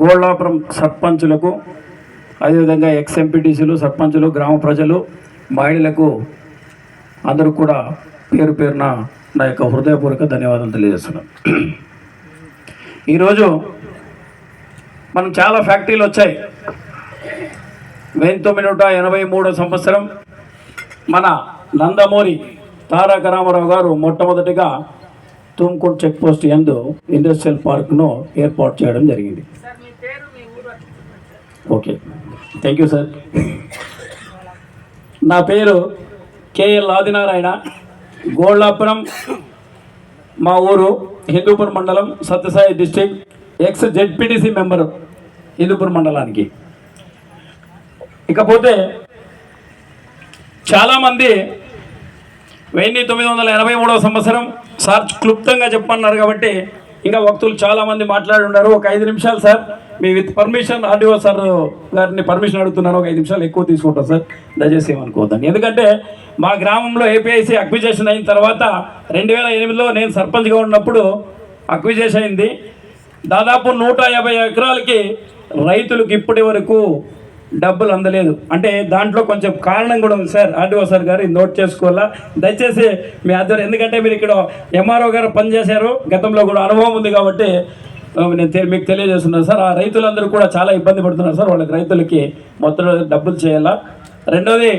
గోళ్ళాపురం సర్పంచులకు అదేవిధంగా ఎక్స్ ఎంపీటీసీలు సర్పంచులు గ్రామ ప్రజలు మహిళలకు అందరూ కూడా పేరు పేరున నా యొక్క హృదయపూర్వక ధన్యవాదాలు తెలియజేస్తున్నాను. ఈరోజు మనం చాలా ఫ్యాక్టరీలు వచ్చాయి. వెయ్యి తొమ్మిది నూట ఎనభై మూడో సంవత్సరం మన నందమూరి తారక రామారావు గారు మొట్టమొదటిగా తుమ్కూరు చెక్ పోస్ట్ యందు ఇండస్ట్రియల్ పార్క్ను ఏర్పాటు చేయడం జరిగింది. ఓకే. Thank you sir. నా పేరు కేఎల్ ఆదినారాయణ. గోళ్ళాపురం మా ఊరు హిందూపూర్ మండలం Sathya Sai district ex ZPTC member Hindupur మండలానికి. ఇకపోతే చాలామంది వెయ్యి తొమ్మిది వందల ఎనభై మూడవ సంవత్సరం సార్ క్లుప్తంగా చెప్పన్నారు కాబట్టి ఇంకా వక్తులు చాలామంది మాట్లాడి ఉన్నారు. ఒక ఐదు నిమిషాలు సార్. మీ విత్ పర్మిషన్ ఆర్డీఓ సార్ గారిని పర్మిషన్ అడుగుతున్నాను. ఒక ఐదు నిమిషాలు ఎక్కువ తీసుకుంటాం సార్. దయచేసి ఏమనుకోవద్దండి. ఎందుకంటే మా గ్రామంలో ఏపీఐసి అక్విజేషన్ అయిన తర్వాత రెండు వేల ఎనిమిదిలో నేను సర్పంచ్గా ఉన్నప్పుడు అక్విజేషన్ అయింది. దాదాపు నూట యాభై ఎకరాలకి రైతులకు ఇప్పటి వరకు డబ్బులు అందలేదు. అంటే దాంట్లో కొంచెం కారణం కూడా ఉంది సార్. ఆర్డీఓ సార్ గారు నోట్ చేసుకోవాలా? దయచేసి మీ ఆధ్వర్యం ఎందుకంటే మీరు ఇక్కడ ఎంఆర్ఓ గారు పనిచేశారు. గతంలో కూడా అనుభవం ఉంది కాబట్టి నేను మీకు తెలియజేస్తున్నాను సార్. ఆ రైతులందరూ కూడా చాలా ఇబ్బంది పడుతున్నారు సార్. వాళ్ళకి రైతులకి మొత్తం డబ్బులు చేయాలా? రెండోది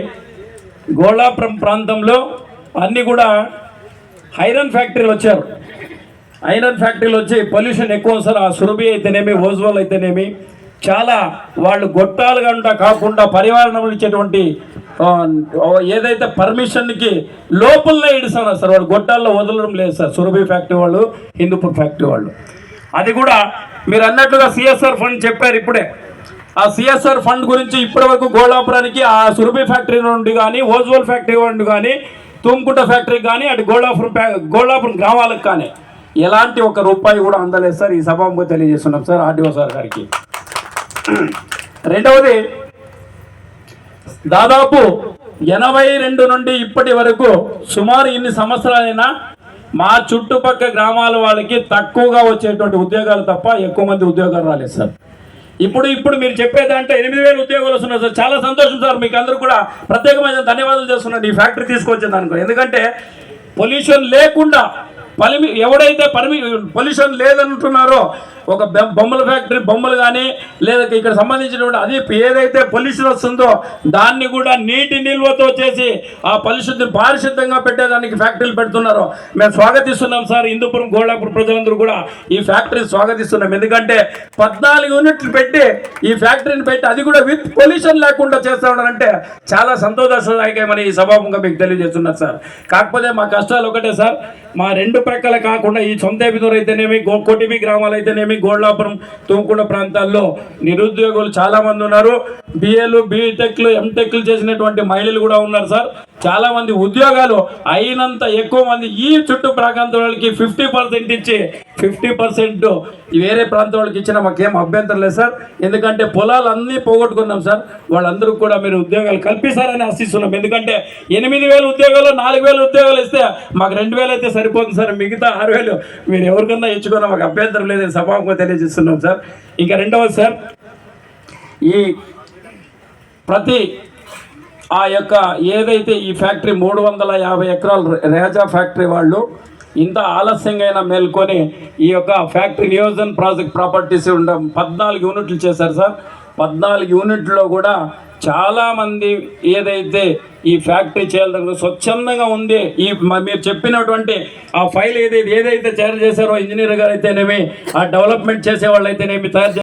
గోళాపురం ప్రాంతంలో అన్నీ కూడా ఐరన్ ఫ్యాక్టరీలు వచ్చారు. ఐరన్ ఫ్యాక్టరీలు వచ్చి పొల్యూషన్ ఎక్కువ సార్. ఆ సురభి అయితేనేమి ఓజ్వాల్ అయితేనేమి చాలా వాళ్ళు గొట్టాలుగా ఉంటా కాకుండా పరివారణం ఇచ్చేటువంటి ఏదైతే పర్మిషన్కి లోపలనే ఇడుస్తున్నారు సార్ వాళ్ళు గొట్టాల్లో వదలడం లేదు సార్ సురభి ఫ్యాక్టరీ వాళ్ళు హిందూపూర్ ఫ్యాక్టరీ వాళ్ళు. అది కూడా మీరు అన్నట్లుగా సిఎస్ఆర్ ఫండ్ చెప్పారు ఇప్పుడే. ఆ సిఎస్ఆర్ ఫండ్ గురించి ఇప్పటివరకు గోళాపురానికి ఆ సురభి ఫ్యాక్టరీ నుండి కానీ ఓజ్వల్ ఫ్యాక్టరీ నుండి కానీ తుమ్కుంట ఫ్యాక్టరీకి కానీ అటు గోళాపురం ఫ్యా- గోళాపురం గ్రామాలకు కానీ ఎలాంటి ఒక రూపాయి కూడా అందలేదు సార్ ఈ సభకు తెలియజేస్తున్నాం సార్ ఆర్డీఓ సార్ గారికి. రెండవది దాదాపు ఎనభై రెండు నుండి ఇప్పటి వరకు సుమారు ఇన్ని సంవత్సరాలైనా మా చుట్టుపక్క గ్రామాల వాళ్ళకి తక్కువగా వచ్చేటువంటి ఉద్యోగాలు తప్ప ఎక్కువ మంది ఉద్యోగాలు రాలేదు సార్. ఇప్పుడు ఇప్పుడు మీరు చెప్పేదంటే ఎనిమిది వేలు ఉద్యోగాలు వస్తున్నారు సార్. చాలా సంతోషం సార్. మీకు అందరూ కూడా ప్రత్యేకమైన ధన్యవాదాలు చేస్తున్నాను. ఈ ఫ్యాక్టరీ తీసుకొచ్చింది ఎందుకంటే పొల్యూషన్ లేకుండా పలిమి ఎవడైతే పర్మి పొల్యూషన్ లేదంటున్నారో ఒక బొమ్మల ఫ్యాక్టరీ బొమ్మలు కానీ లేదా ఇక్కడ సంబంధించినటువంటి అది ఏదైతే పొల్యూషన్ వస్తుందో దాన్ని కూడా నీటి నిల్వతో చేసి ఆ పొల్యూషన్ పారిశుద్ధంగా పెట్టేదానికి ఫ్యాక్టరీలు పెడుతున్నారో మేము స్వాగతిస్తున్నాం సార్. హిందూపురం గోళాపురం ప్రజలందరూ కూడా ఈ ఫ్యాక్టరీ స్వాగతిస్తున్నాం. ఎందుకంటే పద్నాలుగు యూనిట్లు పెట్టి ఈ ఫ్యాక్టరీని పెట్టి అది కూడా విత్ పొల్యూషన్ లేకుండా చేస్తా ఉన్నారంటే చాలా సంతోషదాయకమని ఈ సభాముఖంగా మీకు తెలియజేస్తున్నారు సార్. కాకపోతే మా కష్టాలు ఒకటే సార్. మా రెండు ప్రక్కల కాకుండా ఈ సొంత అయితేనేమి గో కొటిమి గ్రామాలు అయితేనేమి గోళ్ళాపురం తుమ్కుండ ప్రాంతాల్లో నిరుద్యోగులు చాలా మంది ఉన్నారు. బిఏలు బీటెక్లు ఎంటెక్లు చేసినటువంటి మహిళలు కూడా ఉన్నారు సార్. చాలా మంది ఉద్యోగాలు అయినంత ఎక్కువ మంది ఈ చుట్టూ ప్రాంతం వాళ్ళకి ఫిఫ్టీ పర్సెంట్ ఇచ్చి ఫిఫ్టీ పర్సెంట్ వేరే ప్రాంతం వాళ్ళకి ఇచ్చిన మాకేం అభ్యంతరం లేదు సార్. ఎందుకంటే పొలాలు అన్నీ పోగొట్టుకున్నాం సార్. వాళ్ళందరూ కూడా మీరు ఉద్యోగాలు కల్పిస్తారని ఆశిస్తున్నాం. ఎందుకంటే ఎనిమిది వేల ఉద్యోగాలు నాలుగు వేల ఉద్యోగాలు ఇస్తే మాకు రెండు వేలు అయితే సరిపోతుంది సార్. మిగతా ఆరు వేలు మీరు ఎవరికన్నా ఇచ్చుకున్నా మాకు అభ్యంతరం లేదని సభాముఖంగా తెలియజేస్తున్నాం సార్. ఇంకా రెండవది సార్ ఈ ప్రతి ఆ యొక్క ఏదైతే ఈ ఫ్యాక్టరీ మూడు వందల యాభై ఎకరాలు రేజా ఫ్యాక్టరీ వాళ్ళు ఇంత ఆలస్యంగా అయినా మేల్కొని ఈ యొక్క ఫ్యాక్టరీ నియోజన్ ప్రాజెక్ట్ ప్రాపర్టీస్ ఉండడం పద్నాలుగు యూనిట్లు చేశారు సార్. పద్నాలుగు యూనిట్లో కూడా చాలామంది ఏదైతే ఈ ఫ్యాక్టరీ చేయాలని స్వచ్ఛందంగా ఉంది. ఈ మీరు చెప్పినటువంటి ఆ ఫైల్ ఏదైతే ఏదైతే తయారు చేశారో ఇంజనీర్ గారు అయితేనేమి ఆ డెవలప్మెంట్ చేసే వాళ్ళు అయితేనేమి తయారు